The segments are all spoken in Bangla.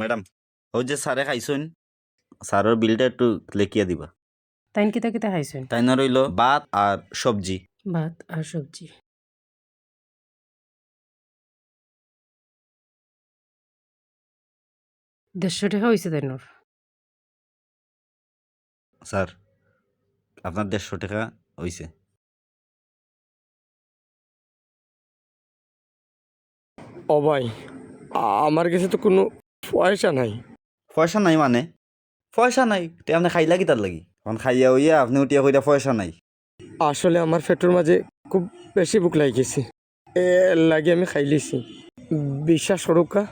ম্যাডাম ওই যে স্যারে খাইছেন স্যারের বিলটা একটু লেখিয়া দিবা। তাইন কিতা কিতা খাইছেন? তাই না রইল ভাত আর সবজি। ভাত আর সবজি। দেড়শো টাকা হয়েছে তাইনোর। স্যার আপনার দেড়শো টাকা হইছে। ও ভাই আমার কাছে তো কোনো পয়সা নাই। পয়সা নাই মানে? পয়সা নাই তে আপনি খাইলা কি তার লাগি? এখন খাইয়া হইয়া আপনি উঠিয়া কইরা পয়সা নাই। আসলে আমার পেটের মাঝে খুব বেশি বুক লাগি গেছে এ লাগে আমি খাই লিছি বিশ্বাস করুকা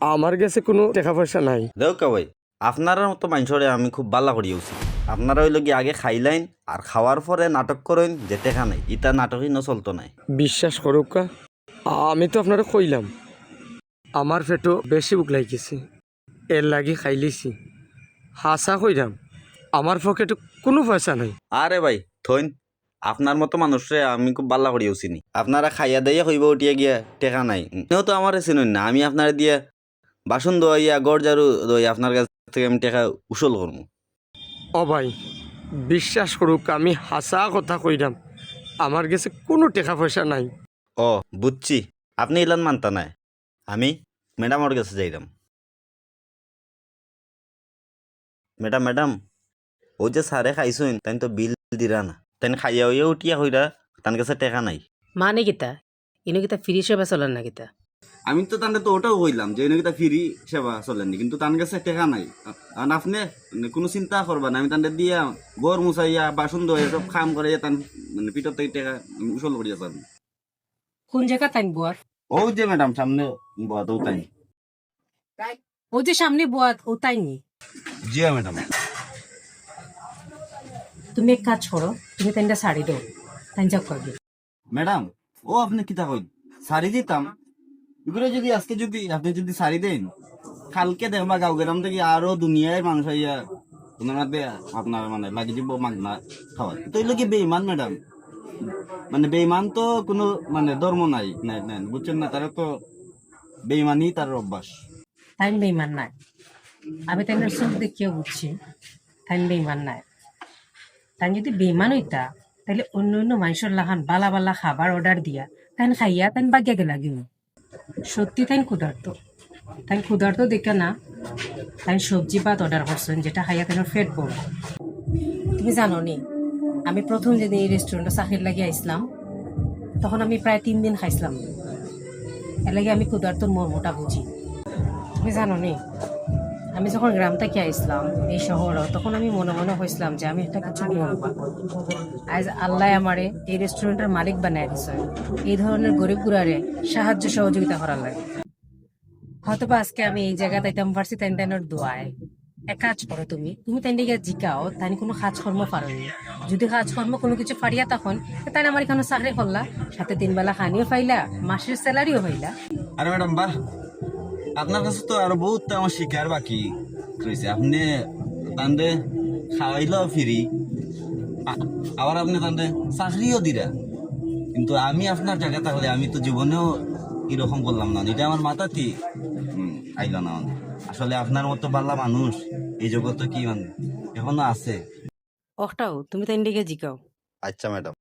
আমার কাছে কোনো টাকা পয়সা নাই। দেউকা ভাই আপনার মতো মানুষরে আমি খুব বালা করি উচিত আপনারা হইল কি আগে খাইলাইন আর খাওয়ার পরে নাটক করেন যে টেকা নাই ইটা নাটকই ন চলতো নাই। বিশ্বাস করুকা আমি তো আপনারা কইলাম। আমার পেটও বেশি বুক লাগি গেছে এর লাগি খাই লিছি হাসা কইরাম আমার পকেটে কোনো পয়সা নাই। আরে ভাই থইন আপনার মতো মানুষরে আমি খুব ভালো করি উচিনি আপনারা খাইয়া দাইয়া হইব উঠিয়া গিয়া টেকা নাই। নেও তো আমার চিনুন না আমি আপনার দিয়া বাসন দোয়াইয়া গড় জারু দই আপনার কাছ থেকে আমি টেকা উসল করব ও ভাই বিশ্বাস করুক আমি হাসা কথা কইরাম আমার কাছে কোনো টাকা পয়সা নাই। ও বুঝছি আপনি ইলান মানতা নাই। আমি ম্যাডামর কাছে যাইলাম ম্যাডাম ম্যাডাম ও যে স্যারে খাইছুন তাই তো বিল দিরা না। তাই খাইয়া হইয়া উঠিয়া হইরা তার কাছে টেকা নাই। মানে কিতা ইনো কিতা ফ্রি সেবা চলেন না কিতা আমি তো তাহলে তো ওটাও কইলাম যে নাকি তা ফ্রি সেবা চলেনি কিন্তু তার কাছে টেকা নাই। আর আপনি মানে কোনো চিন্তা করবা না আমি তাদের দিয়া গড় মুছাইয়া বাসন ধোয়া সব খাম করে তান মানে পিঠর থেকে টেকা উসল করিয়া যাবেন কোন জায়গা তাইন বুয়ার? ও যে ম্যাডাম সামনে বহাতেও তাই? ও যে সামনে বুয়াত ও তাইনি জি ম্যাডাম। তুমি এক কাজ করো তুমি তাইনটা শাড়ি দাও তাইন যাও করবে ম্যাডাম ও আপনি কই শাড়ি দিতাম। এগুলো যদি আজকে যদি আপনি যদি শাড়ি দেন কালকে দেখবা গাঁও গ্রাম থেকে আরও দুনিয়ায় মানুষ আইয়া আপনার মানে লাগি দিব মাগনা খাওয়া তো কি বেইমান ম্যাডাম? মানে বেইমান তো কোনো মানে ধর্ম নাই নাই নাই, বুঝছেন না? তারা তো বেইমানই তার অভ্যাস। তাইন বেইমান নাই। আমি তাই চোখ দেখিয়ে বুঝছি, তাইন বেইমান নাই। তাই যদি বেইমান হইতা তাহলে অন্য অন্য মানুষের লাহান বালা বালা খাবার অর্ডার দিয়া, তাইন খাইয়া তাইন বাগিয়া গে লাগিব সত্যি তাইন ক্ষুধার্ত। তাইন ক্ষুধার্ত দেখে না তাই সবজি ভাত অর্ডার করছেন, যেটা খাইয়া তাইনের ফেট পড়ব তুমি জানো নি আমি প্রথম যেদিন এই রেস্টুরেন্টে চাকরির লাগিয়ে আইসলাম, তখন আমি প্রায় তিন দিন খাইছিলাম। এর লাগে আমি ক্ষুধার্তর মর্মটা বুঝি। তুমি জানো নি, আমি যখন গ্রাম থেকে আইসলাম এই শহরে, তখন আমি মনে মনে হয়েছিলাম যে আমি একটা কিছু করব। আজ আল্লাহ আমারে এই রেস্টুরেন্টের মালিক বানায় দিছে। এই ধরনের গরিব গুড়ারে সাহায্য সহযোগিতা করার লাগে। হয়তো আজকে আমি এই জায়গাতে আইতাম পারছি তাই তাইনের দোয়ায়। এক কাজ করো তুমি। তুমি তাই দিকে জিকাও তাই কোনো কাজকর্ম পারোনি যদি কাজকর্ম কোনো কিছু পারিয়া তখন তাই আমার এখানে চাকরি করলা। সাথে তিন বেলা খানিও পাইলা, মাসের স্যালারিও পাইলা। আরে ম্যাডাম, বাহ! আপনার কাছে তো আরও বহুত আমার শিকার বাকি রয়েছে। আপনি তান্ডে খাওয়াইলেও ফিরি। আবার আপনি তান্ডে চাকরিও দিরা কিন্তু আমি আপনার জায়গা থাকলে আমি তো জীবনেও এরকম করলাম না। এটা আমার মাথাতে আইল না। আসলে আপনার মতো পাল্লা মানুষ এই জগতে কি মানে? এখনও আছে। ওটাও তুমি তো ইন্ডিকে জিকাও। আচ্ছা ম্যাডাম।